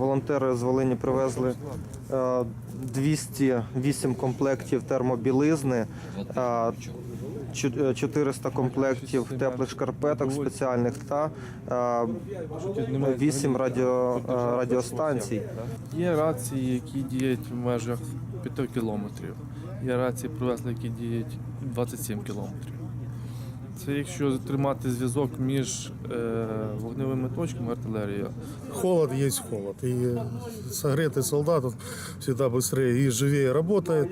Волонтери з Волині привезли е, 208 комплектів термобілизни, е, чу- е, 400 комплектів теплих шкарпеток спеціальних та е, 8 радіо, е, радіостанцій. Є рації, які діють в межах 5 кілометрів. Є рації привезли, які діють 27 кілометрів. Це якщо тримати зв'язок між е, вогневими точками артилерії. Холод есть холод. И согретый солдат он всегда быстрее и живее работает,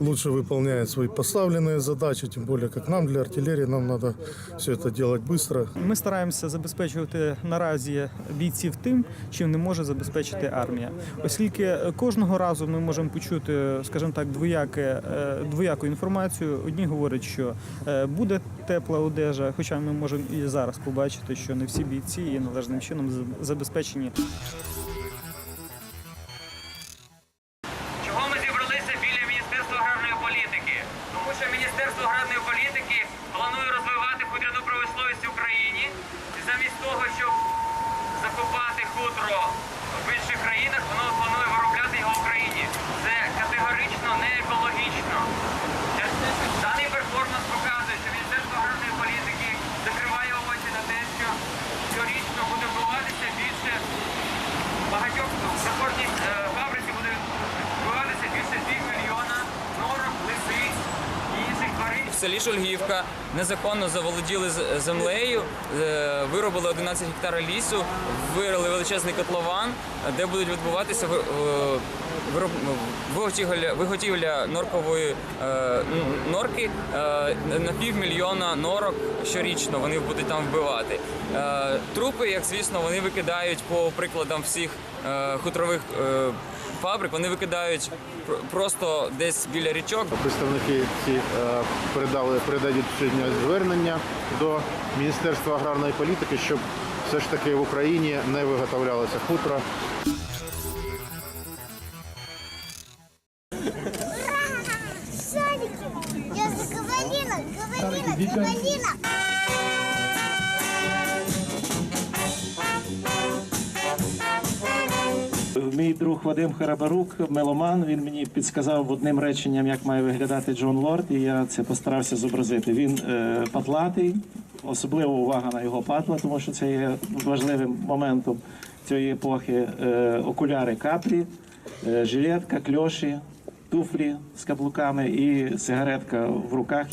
лучше выполняет свои поставленные задачи, тем более как нам, для артиллерии, нам надо все это делать быстро. Ми стараємося забезпечувати наразі бійців тим, чим не може забезпечити армія, оскільки кожного разу ми можемо почути, скажімо так, двояке е, двояку інформацію. Одні говорять, що е, буде тепла одежа, хоча ми можемо і зараз побачити, що не всі бійці є належним чином забезпечені Чого ми зібралися біля Міністерства аграрної політики? Тому що Міністерство аграрної політики планує розвивати хутряну промисловість в Україні. Замість того, щоб закупати хутро в інших країнах, воно планує виробляти його в Україні. Це категорично не екологічно. Даний перформанс показує, що Міністерство аграрної політики закриває очі на те, що щорічно буде вбиватися більше багатьох на кожній е, фабриці буде вбиватися більше 2 мільйона норок, лисиць і інших тварин. Селі Шульгівка незаконно заволоділи землею, е, виробили 11 гектарів лісу, вирили величезний котлован, де будуть відбуватися е, виготівля, виготівля норкової е, норки е, на півмільйона норок щорічно вони будуть там вбивати. Трупи, як звісно, вони викидають по прикладам всіх хутрових фабрик, вони викидають просто десь біля річок, Представники ці е, передали передають сьогодні звернення до Міністерства аграрної політики, щоб все ж таки в Україні не виготовлялося хутро. Шарики! Я же говорила, говорила, друг Вадим Харабарук, меломан, він мені підсказав одним реченням, як має виглядати Джон Лорд, і я це постарався зобразити. Він е, патлатий, особлива увага на його патла, тому що це є важливим моментом цієї епохи. Е, окуляри каплі, е, жилетка, кльоші, туфлі з каблуками і сигаретка в руках.